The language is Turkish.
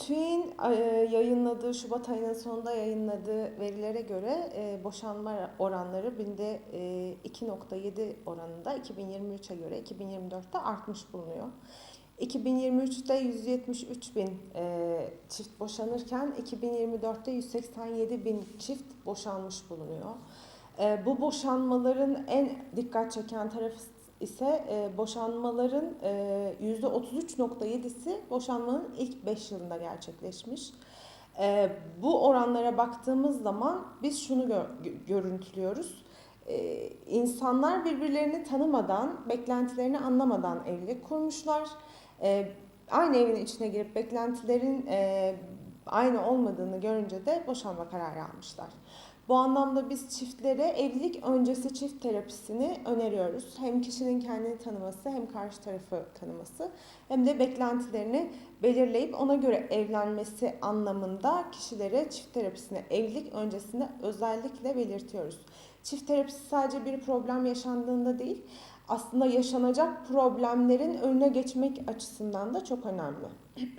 TÜİK'in e, yayınladığı, Şubat ayının sonunda yayınladığı verilere göre e, boşanma oranları binde e, 2.7 oranında 2023'e göre 2024'te artmış bulunuyor. 2023'te 173 bin e, çift boşanırken 2024'te 187 bin çift boşanmış bulunuyor. E, bu boşanmaların en dikkat çeken tarafı ise e, boşanmaların e, %33.7'si boşanmanın ilk 5 yılında gerçekleşmiş. E, bu oranlara baktığımız zaman biz şunu gö- gö- görüntülüyoruz. E, insanlar birbirlerini tanımadan, beklentilerini anlamadan evlilik kurmuşlar. E, aynı evin içine girip beklentilerin e, aynı olmadığını görünce de boşanma kararı almışlar. Bu anlamda biz çiftlere evlilik öncesi çift terapisini öneriyoruz. Hem kişinin kendini tanıması hem karşı tarafı tanıması hem de beklentilerini belirleyip ona göre evlenmesi anlamında kişilere çift terapisini evlilik öncesinde özellikle belirtiyoruz. Çift terapisi sadece bir problem yaşandığında değil, aslında yaşanacak problemlerin önüne geçmek açısından da çok önemli.